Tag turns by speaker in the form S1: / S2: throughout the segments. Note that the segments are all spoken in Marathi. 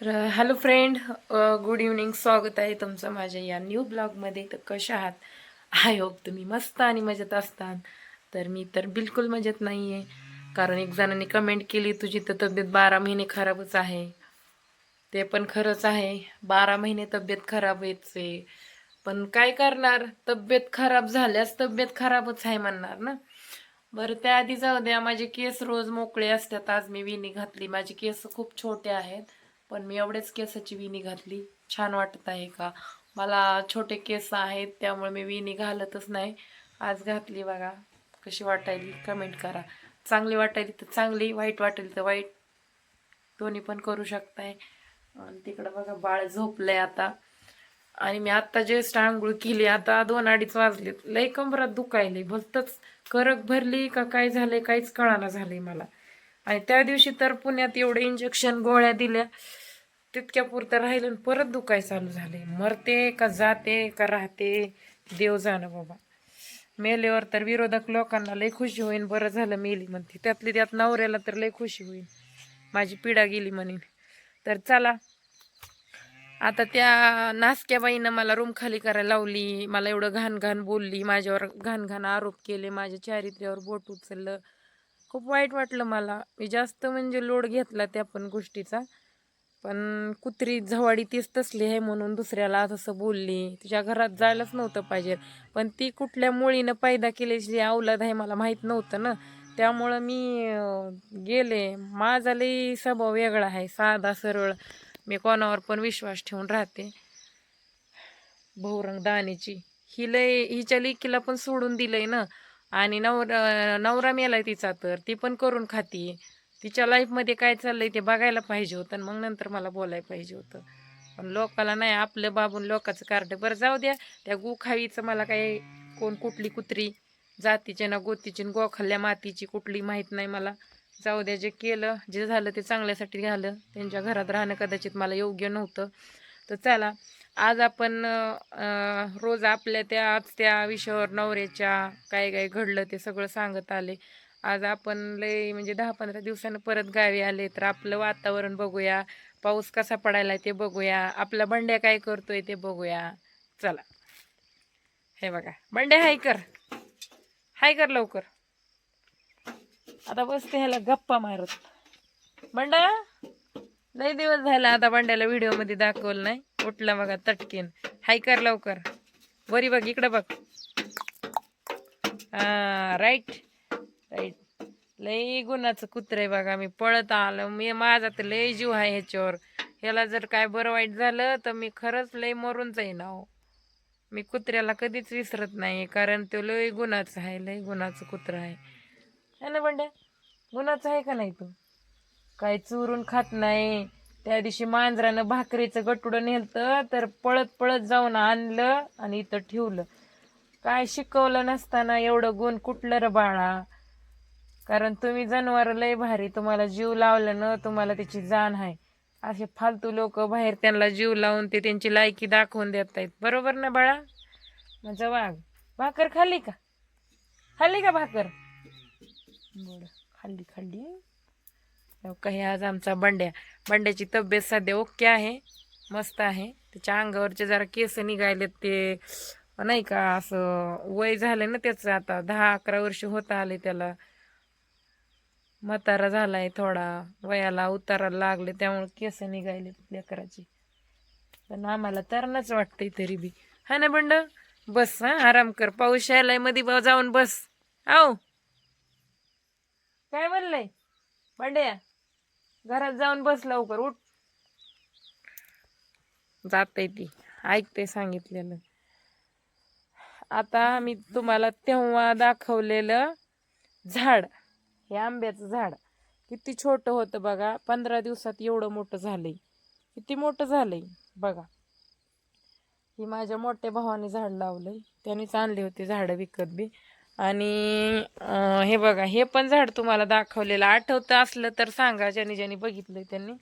S1: तर हॅलो फ्रेंड गुड इव्हनिंग स्वागत आहे तुमचं माझ्या या न्यू ब्लॉगमध्ये तर कशा आहात? आय होप तुम्ही मस्त आणि मजेत असतात. तर मी तर बिलकुल मजेत नाही आहे कारण एक जणांनी कमेंट केली तुझी तर तब्येत बारा महिने खराबच आहे. ते पण खरंच आहे. बारा महिने तब्येत खराब आहे पण काय करणार? तब्येत खराब झाल्यास तब्येत खराबच आहे म्हणणार ना? बरं त्याआधी जाऊ द्या. माझे केस रोज मोकळे असतात. आज मी विणी घातली. माझे केस खूप छोटे आहेत. पण मी एवढेच केसाची विणी घातली. छान वाटत आहे का? मला छोटे केस आहेत त्यामुळे मी विणी घालतच नाही. आज घातली बघा. कशी वाटायली? कमेंट करा. चांगली वाटायली तर चांगली वाईट वाटेल तर वाईट. दोन्ही पण करू शकताय. आणि तिकडं बघा बाळ झोपलंय आता. आणि मी आत्ता जेस्ट आंघोळ केली आता दोन अडीच वाजलेत. लय कंबरात दुखायले भलतच करक भरली का काय झाले काहीच कळाना झाले मला. आणि त्या दिवशी तर पुण्यात एवढे इंजेक्शन गोळ्या दिल्या. तितक्या पुरतं राहिलं आणि परत दुखाय चालू झाले. मरते का जाते का राहते? देव जाणं बाबा. मेल्यावर तर विरोधक लोकांना लई खुशी होईन बरं झालं मेली म्हणते. त्यातली त्यात नवऱ्याला तर लई खुशी होईल माझी पिढा गेली म्हणेन. तर चला आता त्या नासक्या बाईनं मला रूम खाली करायला लावली. मला एवढं घाण घाण बोलली. माझ्यावर घाण घाण आरोप केले. माझ्या चारित्र्यावर बोट उचललं. खूप वाईट वाटलं मला. मी जास्त म्हणजे लोड घेतला त्या पण गोष्टीचा. पण कुत्री झवाडी तीच तसली आहे म्हणून दुसऱ्याला तसं बोलली तिच्या घरात जायलाच नव्हतं पाहिजे. पण ती कुठल्या मुळीनं पैदा केल्याची अवलाद आहे मला माहीत नव्हतं ना. त्यामुळं मी गेले. माझा लई स्वभाव वेगळा आहे साधा सरळ. मी कोणावर पण विश्वास ठेवून राहते. बहुरंग दाणेची ही लय हिच्या लेकीला पण सोडून दिलंय ना. आणि नवरा नवरा मेलाय तिचा तर ती पण करून खाती. तिच्या लाईफमध्ये काय चाललंय ते बघायला पाहिजे होतं आणि मग नंतर मला बोलायला पाहिजे होतं. पण लोकाला नाही आपलं बाबून लोकाचं कार्ड. बरं जाऊ द्या. त्या गुखावीचं मला काही कोण कुठली कुत्री जातीचे ना गोतीची न गोखाल्ल्या मातीची कुठली माहीत नाही मला. जाऊ द्या जे केलं जे झालं ते चांगल्यासाठी झालं. त्यांच्या घरात राहणं कदाचित मला योग्य नव्हतं. तर चला आज आपण रोज आपल्या त्या आज त्या विषयावर नवऱ्याच्या काय काय घडलं ते सगळं सांगत आले. आज आपण लय म्हणजे दहा पंधरा दिवसानं परत गावी आले तर आपलं वातावरण बघूया. पाऊस कसा पडायला ते बघूया. आपला बंड्या काय करतोय ते बघूया. चला. हे बघा. बंड्या हाय कर. हाय कर लवकर. आता बसते ह्याला गप्पा मारत. बंडा लय दिवस झाला आता बंड्याला व्हिडिओमध्ये दाखवलं नाही. उठला बघा तटकेन. हाय कर लवकर. वरी बघ इकडं बघ. हा राईट राईट. लई गुणाचं कुत्र आहे बघा मी पळत आलं. मी माझा तर लय जीव आहे ह्याच्यावर. ह्याला जर काय बरं वाईट झालं तर मी खरंच लय मरून जाईन अहो. मी कुत्र्याला कधीच विसरत नाही कारण तो लय गुणाचं आहे लय गुणाचं कुत्रं आहे. है ना बंड्या? गुणाचं आहे का नाही तू? काय चुरून खात नाही. त्या दिवशी मांजरानं भाकरीचं गटुडं नेलतं तर पळत पळत जाऊन आणलं आणि इथं ठेवलं. काय शिकवलं नसताना एवढं गुण कुठलं र बाळा? कारण तुम्ही जनावर लय भारी तुम्हाला जीव लावलं ना तुम्हाला त्याची जाण आहे. असे फालतू लोक बाहेर त्यांना जीव लावून ते त्यांची लायकी दाखवून देत आहेत. बरोबर ना बाळा? माझा वाघ भाकर खाल्ली का? खाल्ली का भाकर? बरं खाल्ली खाल्ली. काही आज आमचा बंड्या. बंड्याची तब्येत सध्या ओके आहे मस्त आहे. त्याच्या अंगावरचे जरा केस निघायलेत ते. नाही का असं वय झालं ना त्याचं आता दहा अकरा वर्ष होत आले त्याला. म्हातारा झालाय थोडा. वयाला उतारायला लागले त्यामुळे केस निघायले लेकराची. पण आम्हाला तरणच वाटतंय तरी बी. हा ना बंड? बस हा? आराम कर. पाऊस यायलाय मधी जाऊन बस. आओ काय म्हणलंय? बंड्या घरात जाऊन बस लवकर उठ. जाते ती. ऐकते सांगितलेलं. आता मी तुम्हाला तेव्हा दाखवलेलं झाड. हे आंब्याचं झाड. किती छोटं होतं बघा. पंधरा दिवसात एवढं मोठं झालंय. किती मोठं झालंय बघा. ही माझ्या मोठ्या भावाने झाड लावलंय. त्यानेच आणले होते झाडं विकत बी. आणि हे बघा हे पण झाड तुम्हाला दाखवलेलं. आठवतं असलं तर सांगा ज्याने ज्याने बघितलंय त्यांनी.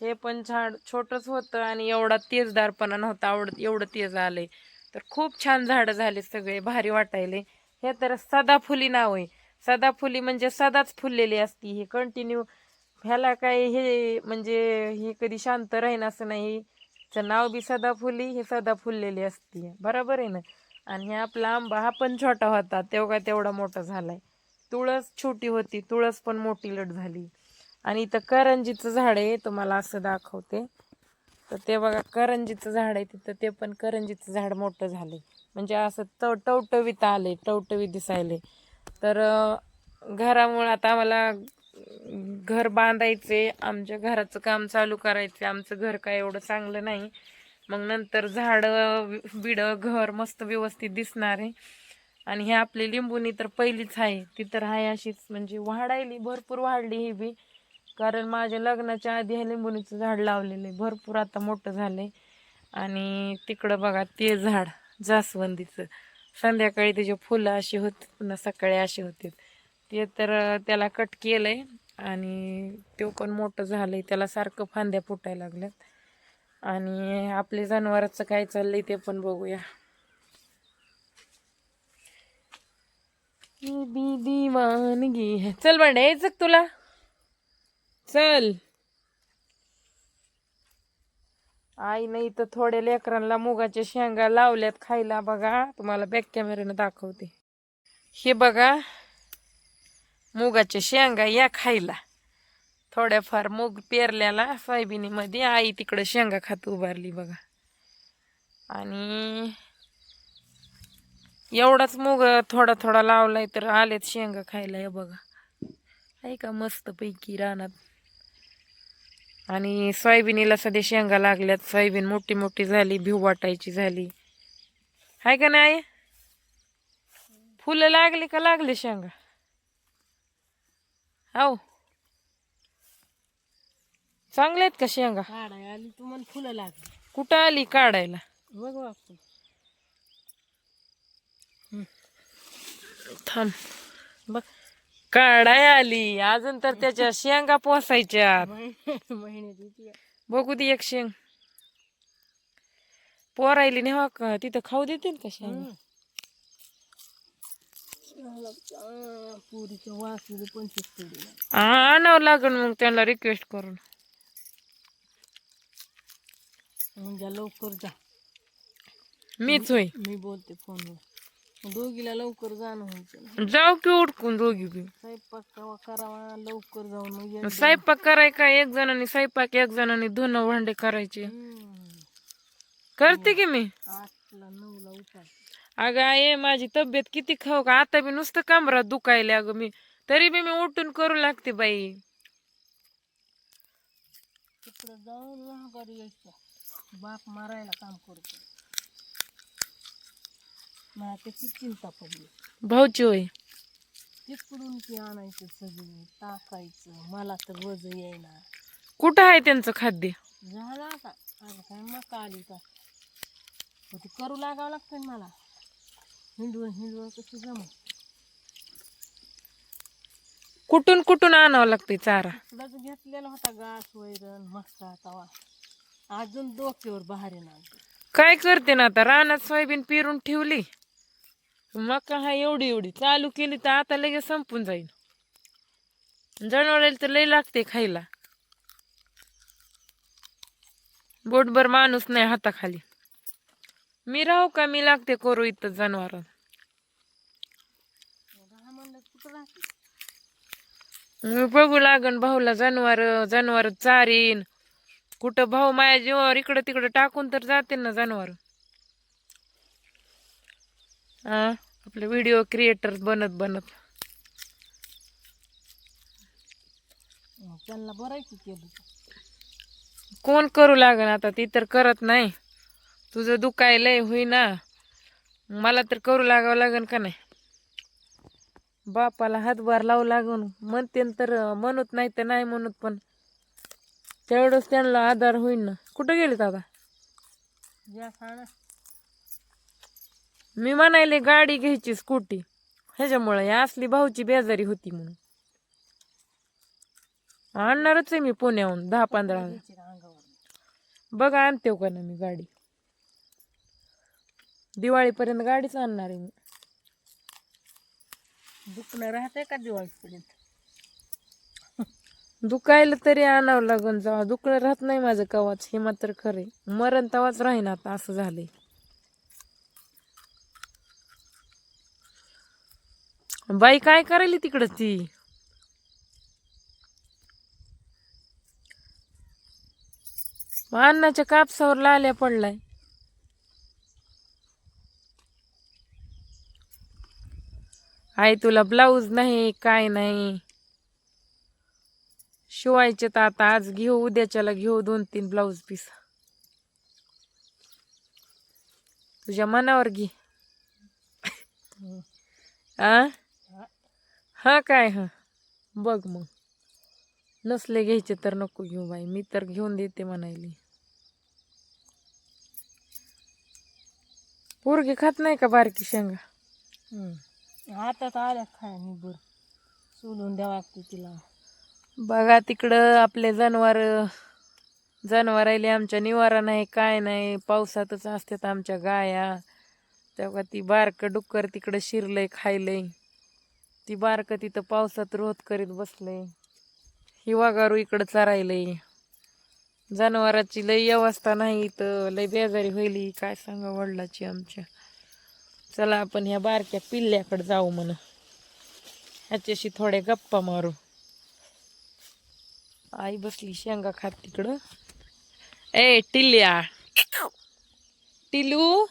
S1: हे पण झाड छोटंच होतं आणि एवढा तेजदारपणा नव्हता. आवडत एवढं तेज आलंय. तर खूप छान झाडं झाले सगळे. भारी वाटायले. हे तर सदाफुली नाव आहे. सदाफुली म्हणजे सदाच फुललेली असती हे कंटिन्यू ह्याला काय हे म्हणजे हे कधी शांत राहीन असं नाही. हिचं नाव बी सदाफुली हे सदा फुललेली असते. बरोबर आहे ना? आणि हे आपला आंबा हा पण छोटा होता तेवढा तेवढा मोठा झालाय. तुळस छोटी होती तुळस पण मोठी लट झाली. आणि इथं करंजीचं झाड आहे तुम्हाला असं दाखवते. तर ते बघा करंजीचं झाड आहे तिथं ते पण करंजीचं झाड मोठं झालंय. म्हणजे असं टव टवटवीत आले टवटवीत दिसायले तर घरामुळं आता आम्हाला घर बांधायचे आमच्या घराचं काम चालू करायचे आमचं घर काय एवढं चांगलं नाही. मग नंतर झाडं बिडं घर मस्त व्यवस्थित दिसणार आहे. आणि हे आपली लिंबूनी तर पहिलीच आहे ती तर आहे अशीच. म्हणजे वाढायली भरपूर वाढली ही बी. कारण माझ्या लग्नाच्या आधी हे लिंबुनीचं झाड लावलेलं आहे भरपूर आता मोठं झालं आहे आणि तिकडं बघा ते झाड जास्वंदीचं. संध्याकाळी त्याचे फुलं अशी होती पुन्हा सकाळी अशी होती. ते तर त्याला कट केलंय आणि तो पण मोठं झालंय. त्याला सारखं फांद्या फुटायला लागल्यात. आणि आपले जनावराचं काय चाललंय ते पण बघूया. दीदी भी चल बंड्या यायचं तुला. चल. आई नाही तर थोड्या लेकरांना मुगाच्या शेंगा लावल्यात खायला बघा. तुम्हाला बॅक कॅमेऱ्यानं दाखवते. हे बघा मुगाच्या शेंगा या खायला. थोड्याफार मूग पेरल्याला सोयाबिनीमध्ये आई तिकडं शेंगा खात उभारली बघा. आणि एवढाच मूग थोडा थोडा लावलाय तर आलेत शेंगा खायला हे बघा. आहे का मस्त पैकी रानात. आणि सोयाबीनीला सध्या शेंगा लागल्यात. सोयाबीन मोठी मोठी झाली भिव वाटायची झाली. हाय का नाही? फुलं लागली का लागले शेंगा? हो चांगले आहेत का शेंगा?
S2: काढाय आली तुम्हाला फुलं लागली.
S1: कुठं आली काढायला?
S2: बघ आपण.
S1: थांब. बघ. काढाय आली. अजून तर त्याच्या शेंगा पोसायच्या. बघू दे एक शेंग. पोरायली नेवा का? तिथं खाऊ देतील का शेंगा? हा आणावं लागेल मग त्यांना रिक्वेस्ट करून.
S2: म्हणजे लवकर जा.
S1: मीच होय
S2: मी बोलते फोनवर. दोघीला लवकर जाणं व्हायचं
S1: जाऊ की उडकून दोघी बी.
S2: स्वयंपाक कवा करावा लवकर जाऊन मग एक-
S1: स्वयंपाक कराय का? एक जणांनी स्वयंपाक एक जणांनी धुणं भांडे करायचे. करते की मी?
S2: आठला नऊला उठाय
S1: अगं आहे माझी तब्येत किती खाऊ का? आता बी नुसतं कमरात दुखायले अगं मी. तरी बी मी उठून करू लागते बाई.
S2: तिकडं जाऊन महागारी यायचं बाप मारायला काम करतो. मला त्याची चिंता पडली.
S1: भाऊची होय.
S2: तिकडून ती आणायचं सगळं टाकायचं. मला तर वज येईना.
S1: कुठं आहे त्यांचं खाद्य?
S2: झालं आता. आता काय मका आली का? हो ते करू लागावं लागतं ना मला. हिंडवून हिंडवून कसं जम?
S1: कुठून कुठून आणावं लागतंय चारा?
S2: तिकडंच घेतलेला होता घास वैरण मका तवा. अजून डोक्यावर बाहेर येणार
S1: काय करते ना आता? रानात सोयाबीन पेरून ठेवली. मका हा एवढी एवढी चालू केली तर आता लगेच संपून जाईल जनावराला तर लय लागते खायला. बोटभर माणूस नाही हाताखाली. मी राहू का? मी लागते करू इथं जनावर मी बघू लागन भाऊला जनावर जनावर चारीन. कुठं भाऊ माझ्या जीवावर इकडं तिकडं टाकून तर जाते ना जनावर. हा आपले व्हिडिओ क्रिएटर बनत बनत.
S2: त्यांना बरं आहे की केलं
S1: कोण करू लागन आता? ती तर करत नाही. तुझं दुखायलंय होईना. मला तर करू लागावं लागन का नाही? बापाला हातभार लावू लागून. म्हणते तर म्हणत नाही तर नाही म्हणत पण. तेवढंच त्यांना आधार होईन ना. कुठं गेले दादा मी म्हणायले गाडी घ्यायची स्कूटी ह्याच्यामुळे या असली भाऊची बेजारी होती म्हणून. आणणारच आहे मी पुण्याहून दहा पंधरा बघा आणते का ना मी गाडी. दिवाळीपर्यंत गाडीच आणणार आहे मी.
S2: दुखणं राहतंय का दिवाळीपर्यंत?
S1: दुखायला तरी आणावं लागन जावा. दुखणं राहत नाही माझं कवाच हे मात्र खरे मरण तवाच राहीन आता असं झालंय. बाई काय करायली तिकडं ती? अन्नाच्या कापसावर लाल्या पडलाय. आई तुला ब्लाऊज नाही काय नाही. शिवायचे तर आता आज घेऊ उद्याच्याला घेऊ दोन तीन ब्लाऊज पीस. तुझ्या मनावर घे. आ? हा काय हा. बघ मग. नसले घ्यायचे तर नको घेऊ बाई. मी तर घेऊन देते म्हणायली. पोरगी खात नाही का बारकी शेंगा.
S2: हातात आल्या खाय निबर सोलून द्यावं लागते तिला.
S1: बघा तिकडं आपले जनावर जनावरायले आमच्या निवारा नाही काय नाही. पावसातच असतात आमच्या गाया. तेव्हा ती बारकं डुक्कर तिकडं शिरलंय खायलंय. ती बारकं तिथं पावसात रोहत करीत बसलंय. ही वागारू इकडं चरायलंय. जनावराची लई अवस्था नाही तर लई बेजारी होईल काय सांगा वडिलाची आमच्या. चला आपण ह्या बारक्या पिल्ल्याकडे जाऊ म्हण. ह्याच्याशी थोडे गप्पा मारू. आई बसली शेंगा खात तिकडं. ए टिल्या टिलू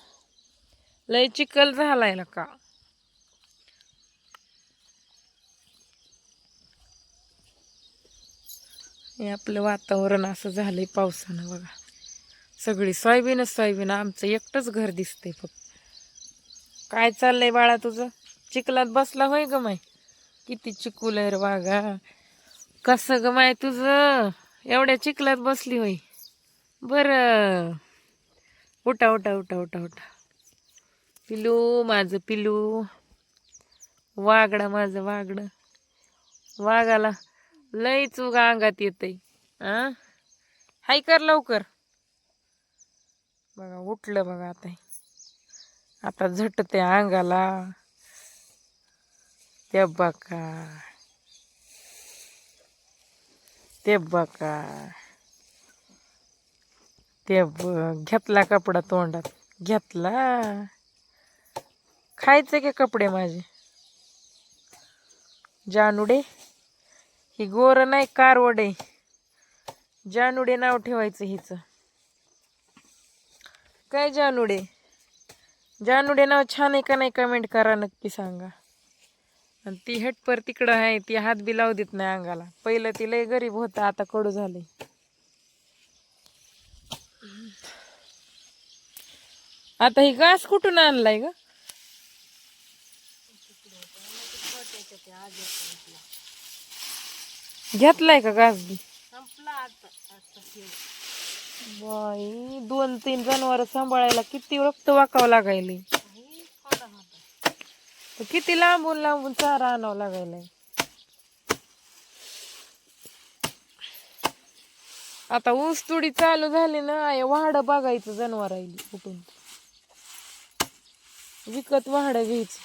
S1: लय चिकल झालाय ना का हे आपलं वातावरण असं झालंय पावसानं बघा. सगळी सोयाबीनच सोयाबीन आमचं एकटंच घर दिसतंय फक्त. काय चाललंय बाळा तुझं? चिखलात बसला होय ग माय? किती चिकूल आहे रे वागा कसं ग माय तुझं? एवढ्या चिखलात बसली होय. बर. उठा उठा उठा उठा उठा. पिलू माझं पिलू. वागडा माझं वागडं. वाघाला लय चुगा अंगात येतय. आ? हाय कर लवकर. बघा उठलं बघा आता आता झटते अंगाला. ते बघा. ते बघा. ते घेतला कपडा तोंडात. घेतला. खायचे के कपडे माझे? जानुडे? ही गोर नाही कारवडे जानुडे नाव ठेवायचं हिच. काय जानुडे? जानुडे नाव छान आहे का नाही कमेंट करा नक्की सांगा. आणि ती हेटपर तिकडं आहे ती हात बी लावू देत नाही अंगाला. पहिलं ती लय गरीब होतं आता कडू झाले. आता ही घास कुठून आणलाय ग? घेतलाय का घास बी?
S2: संपला आता आता ठेव.
S1: बाई दोन तीन जनावर सांभाळायला किती रक्त वाकावं लागायले?
S2: हे थोडा होता
S1: तर किती लांबून लांबून चारा आणावं लागायलाय आता ऊस तुडी चालू झाली ना आय वाहड बघायचं जनावर राहिली कुठून? विकत वाहड घ्यायचं.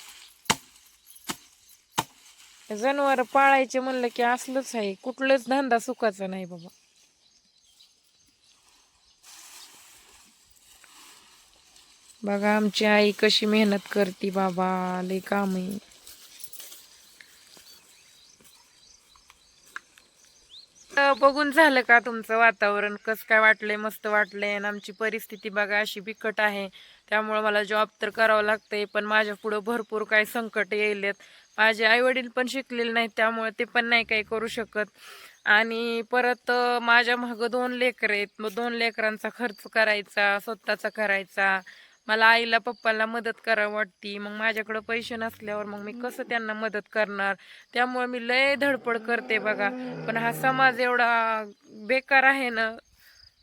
S1: जनावर पाळायचे म्हणलं की असलंच आहे. कुठलंच धंदा सुखाचा नाही बाबा. बघा आमची आई कशी मेहनत करते बाबा. लय काम आहे. बघून झालं का तुमचं वातावरण? कसं काय वाटलंय? मस्त वाटलंय. आणि आमची परिस्थिती बघा अशी बिकट आहे. त्यामुळं मला जॉब तर करावं लागतंय पण माझ्या पुढं भरपूर काही संकट येलेत माझे आई वडील पण शिकलेले नाहीत त्यामुळे ते पण नाही काही करू शकत. आणि परत माझ्या मागं दोन लेकर आहेत. मग दोन लेकरांचा खर्च करायचा स्वतःचा करायचा. मला आईला पप्पाला मदत करावं वाटती. मग माझ्याकडं पैसे नसल्यावर मग मी कसं त्यांना मदत करणार? त्यामुळे मी लय धडपड करते बघा. पण हा समाज एवढा बेकार आहे ना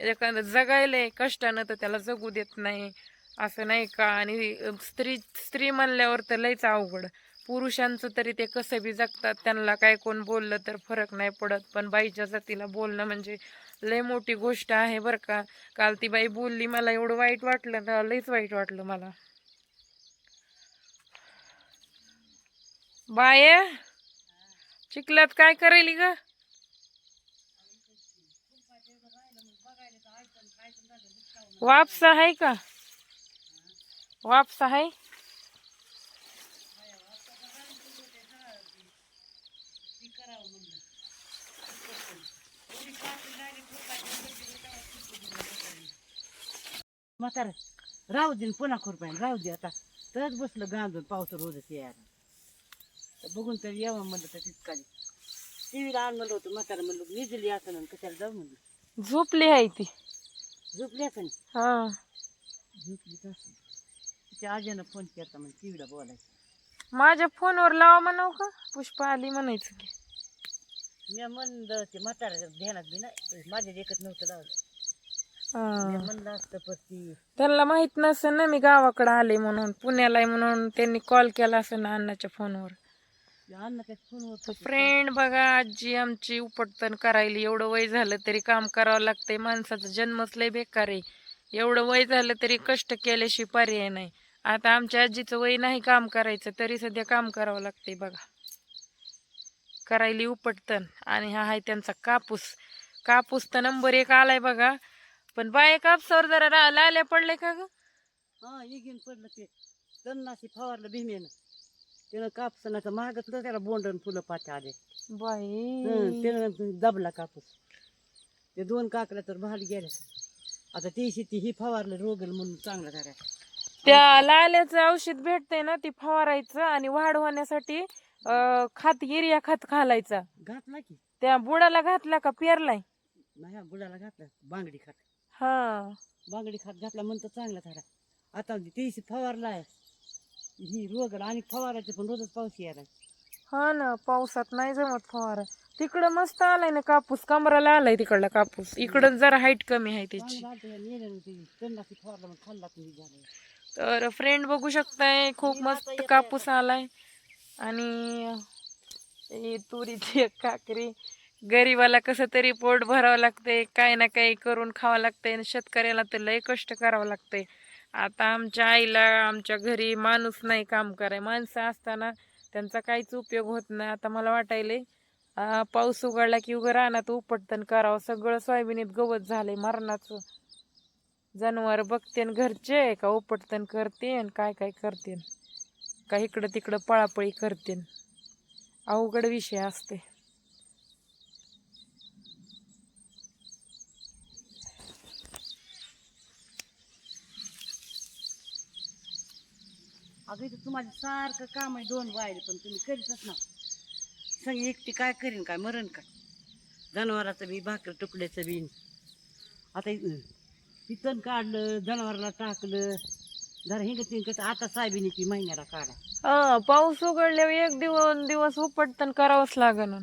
S1: एखादं जगायला कष्टानं तर त्याला जगू देत नाही. असं नाही का? आणि स्त्री स्त्री म्हणल्यावर तर लयच अवघड. पुरुषांचं तरी ते कसं बी जगतात त्यांना काय कोण बोललं तर फरक नाही पडत. पण बाईच्या जातीला बोलणं म्हणजे लय मोठी गोष्ट आहे बरं का. काल ती बाई बोलली मला एवढं वाईट वाटलं ना लयच वाईट वाटलं मला. बाय चिखलात काय करेल ग? वापस आहे का? वापस आहे
S3: म्हातार. राहू दे न पुन्हा खुरपायला राहू दे आता. तरच बसलं गांजून पाऊस रोजच यायला तर बघून तरी यावं म्हणलं तर तितका टी व्हीला आण म्हणलं होतं म्हातारा म्हणलं निजली असं आणि कशाला जाऊ म्हणलं.
S1: झोपली आहे ती.
S3: झोपली असं?
S1: हा.
S3: असं. तिच्या आजीनं फोन केला म्हणजे टी व्हीला बोलायचं.
S1: माझ्या फोनवर लावा म्हणाव का? पुष्पा आली म्हणायचं की.
S3: मी म्हणलं ते म्हाताऱ्याच्या ध्यानात बी नाही माझ्या देखत नव्हतं लावलं. म्हणलं असतं
S1: त्यांना माहीत नसेल ना मी गावाकडे आले म्हणून. पुण्याला आहे म्हणून त्यांनी कॉल केला असेल ना अण्णाच्या फोनवर. फ्रेंड बघा आजी आमची उपटतन करायली. एवढं वय झालं तरी काम करावं लागतंय. माणसाचा जन्मच लय बेकार आहे. एवढं वय झालं तरी कष्ट केल्याशिवाय पर्याय नाही. आता आमच्या आजीचं वय नाही काम करायचं तरी सध्या काम करावं लागतंय बघा. करायली उपटतन. आणि हा आहे त्यांचा कापूस. कापूस तर नंबर एक आलाय बघा. पण बाय कापसावर जरा रा- लाल्या पडले का ग?
S3: हा पडलं ते. तन्नाशी फवारलं भीमेनं. त्यानं कापसनाचं महागतलं त्याला बोंडन फुलं पाच आले हं,
S1: बाई
S3: त्यानं दबला कापूस. ते दोन काकड्या तर भाली गेल्या. आता ती शेती ही फवारलं रोगल म्हणून चांगलं झालं
S1: त्या लाल्याचं औषध भेटतंय ना ती फवारायचं आणि वाढ होण्यासाठी अं, खात युरिया खत घालायचा.
S3: घातला की.
S1: त्या बुडाला घातला का पेरलाय?
S3: नाही बुडाला घातला. बांगडी खात.
S1: हा.
S3: बांगडी खात घातला म्हणतो चांगला झाला. आता ती शेती फवारला आहे. ही रोगल आणि फवारायचं पण रोजच पाऊस यायला.
S1: हा ना पावसात नाही जमत फवारा. तिकडं मस्त आलाय ना कापूस. कमराला आलाय तिकडला कापूस. इकडं जरा हाईट कमी आहे त्याची.
S3: फवारलं मग खाल्ला तुम्ही झालं.
S1: तर फ्रेंड बघू शकताय खूप मस्त कापूस आलाय. आणि ही तुरीची एक काकरी. गरीबाला कसं तरी पोट भरावं लागतंय काय ना काही करून खावं लागतंय आणि शेतकऱ्याला तर लय कष्ट करावं लागतंय. आता आमच्या आईला आमच्या घरी माणूस नाही काम कराय माणसं असताना त्यांचा काहीच उपयोग होत नाही. आता मला वाटायलंय पाऊस उघडला की उघड रानात उपटतन करावं. सगळं सोयाबीनीत गवत झालंय मरणाचं. जनावर बघतेन घरचे का उपटतन करतेन काय काय करतेन? का इकडं तिकडं पळापळी करतेन? अवघड विषय असते
S3: अगं इथं तुम्हाला सारखं काम आहे दोन बायले पण तुम्ही करीतच ना सांग एकटी काय करीन काय मरण काय? जनावराचं बी भाकर तुकड्याचं बी. आता तण काढलं जनावराला टाकलं. जरा हिंगत हिंगत आता सायबिनीची महिन्याला काढा.
S1: हा पाऊस उघडल्यावर एक दिवस दिवस उपटतन करावंच लागन.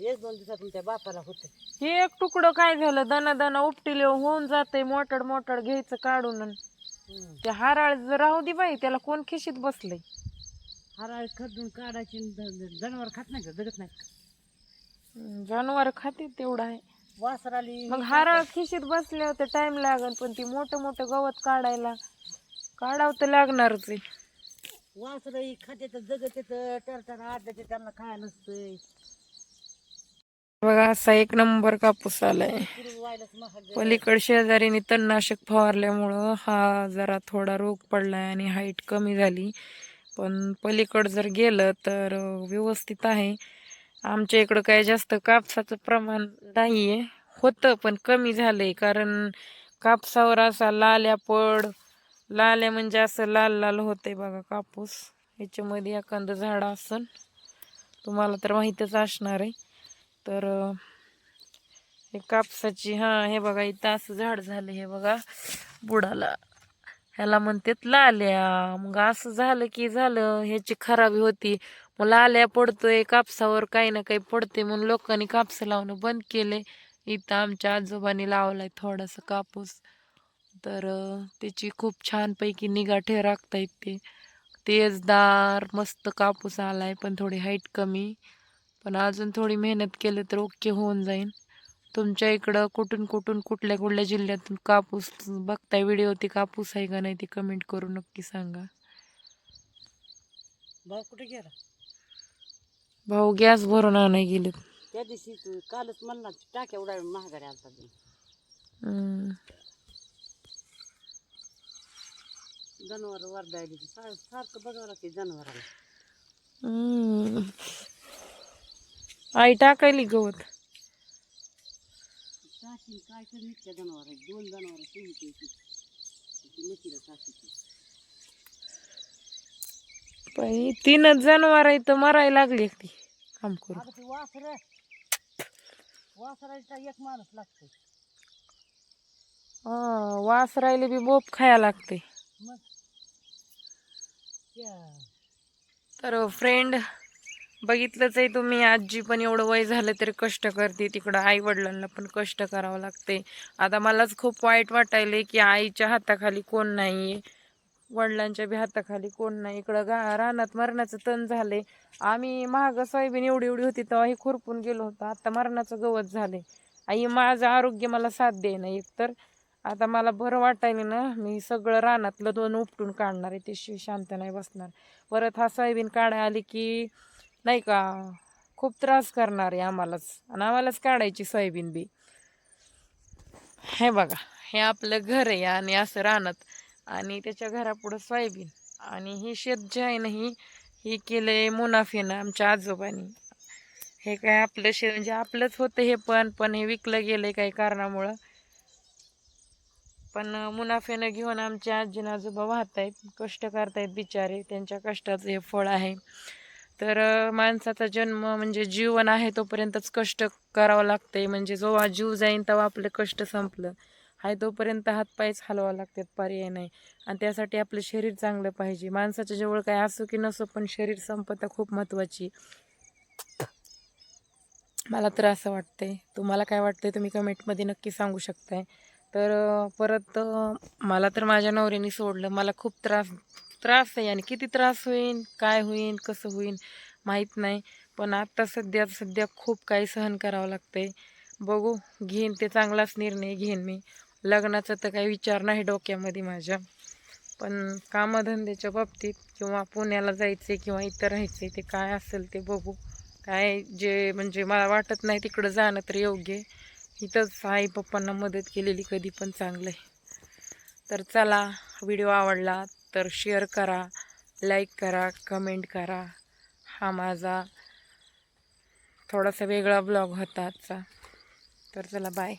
S3: एक दोन दिवसात तुमच्या बापाला होतं
S1: हे एक तुकडं काय झालं? दना दना उपटिले होऊन जाते मोटड मोटड घ्यायचं काढून. ते हाराळ जर राहू दे बाई त्याला कोण खिशीत बसलंय?
S3: हराळ खतून काढायची न ज- ज- जनावर खात नाही का? जगत नाही का?
S1: जनावर खाते तेवढं आहे.
S3: वासर आली
S1: मग हाराळ खिशीत बसले होते टाइम लागन पण ती मोठं मोठं गवत काढायला काढावं तर लागणारच आहे.
S3: वासर खाते तर जगत येतं टरटर आडलं त्यांना खाय नसतंय.
S1: बघा असा एक नंबर कापूस आलाय. पलीकड शेजारीने तणनाशक फवारल्यामुळं हा जरा थोडा रोग पडलाय आणि हाईट कमी झाली. पण पलीकड जर गेलं तर व्यवस्थित आहे. आमच्या इकडं काय जास्त कापसाचं प्रमाण नाही आहे होतं पण कमी झालंय. कारण कापसावर असा लाल्या पड लाल्या म्हणजे असं लाल लाल होते बघा कापूस. ह्याच्यामध्ये एखादं झाड असन तुम्हाला तर माहीतच असणार आहे. तर हे कापसाची हां हे बघा इथं असं झाड झालं हे बघा बुडाला. ह्याला म्हणतात लाल्या. मग असं झालं की झालं ह्याची खराबी होती. मग लाल्या पडतोय कापसावर काही ना काही पडते म्हणून लोकांनी कापसं लावणं बंद केले इथं आमच्या आजोबांनी लावलाय थोडासा कापूस. तर त्याची खूप छानपैकी निगा ठेव राखता येते तेजदार मस्त कापूस आलाय पण थोडी हाईट कमी. पण अजून थोडी मेहनत केली तर ओके होऊन जाईल तुमच्या इकडं कुठून कुठून कुठल्या कुठल्या जिल्ह्यातून कापूस बघताय? व्हिडिओ ती कापूस आहे का नाही ती कमेंट करून नक्की सांगा.
S3: भाऊ कुठे गेला?
S1: भाऊ गॅस भरून आणाय गेलेत.
S3: त्या दिवशी तू कालच म्हणला टाक्या उडाय महागाड्या आलता
S1: हम्म.
S3: जनावर वरडायली ती सारखं बघावं लागते जनावराला.
S1: आई टाकायली गवत.
S3: काय कर जनावर. दोन जनावर
S1: तीनच जनावर आहे तर मरायला लागली ती. काम करून
S3: आता ती वासर. वासराचा एक माणूस लागतो
S1: हा, वास राहिले बी बोप खाया लागते
S3: मग?
S1: तर फ्रेंड बघितलंच आहे तुम्ही आजी पण एवढं वय झालं तरी कष्ट करते तिकडं आई वडिलांना पण कष्ट करावं लागते. आता मलाच खूप वाईट वाटायले की आईच्या हाताखाली कोण नाही वडिलांच्या बी हाताखाली कोण नाही. इकडं गा रानात मरणाचं तण झाले आम्ही महाग सोयाबीन एवढी एवढी होती तेव्हा हे खुरपून गेलो होतो. आता मरणाचं गवत झाले आई माझं आरोग्य मला साथ दे एकतर. एक तर आता मला बरं वाटायला ना मी सगळं रानातलं दोन उपटून काढणार आहे ते शांत नाही बसणार. परत हा सोयाबीन काढाय आली की नाही का? खूप त्रास करणार आहे आम्हालाच. आणि आम्हालाच काढायची सोयाबीन बी. हे बघा हे आपलं घर आहे आणि असं रानात. आणि त्याच्या घरापुढं सोयाबीन. आणि हे शेत जे आहे ना ही हे आहे मुनाफेनं आमच्या आजोबांनी. हे काय आपलं शेत म्हणजे आपलंच होतं हे पण पण हे विकलं गेलं आहे काही कारणामुळं. पण मुनाफेनं घेऊन आमच्या आजीनं आजोबा वाहत आहेत कष्ट करतायत बिचारे. त्यांच्या कष्टाचं हे फळ आहे. तर माणसाचा जन्म म्हणजे जीवन आहे तोपर्यंतच कष्ट करावं लागते म्हणजे जेव्हा जीव जाईन तेव्हा आपलं कष्ट संपलं. आहे तोपर्यंत हातपायच हलवावं लागतात पर्याय नाही. आणि त्यासाठी आपलं शरीर चांगलं पाहिजे. माणसाच्या जवळ काय असो की नसो पण शरीर संपदा खूप महत्त्वाची मला तर असं वाटतंय. तुम्हाला काय वाटतंय तुम्ही कमेंटमध्ये नक्की सांगू शकताय. तर परत मला तर माझ्या नवऱ्याने सोडलं. मला खूप त्रास त्रास आहे आणि किती त्रास होईल काय होईल कसं होईल माहीत नाही. पण आत्ता सध्या सध्या खूप काही सहन करावं लागतंय. बघू घेईन ते चांगलाच निर्णय घेईन मी. लग्नाचा तर काही विचार नाही डोक्यामध्ये माझ्या. पण कामधंद्याच्या बाबतीत किंवा पुण्याला जायचे किंवा इथं राहायचे ते काय असेल ते बघू. काय जे म्हणजे मला वाटत नाही तिकडं जाणं तर योग्य इथंच आई पप्पांना मदत केलेली कधी पण चांगलं आहे. तर चला व्हिडिओ आवडला तर शेअर करा लाईक करा कमेंट करा. हा माझा थोडासा वेगळा ब्लॉग होता आजचा. तर चला बाय.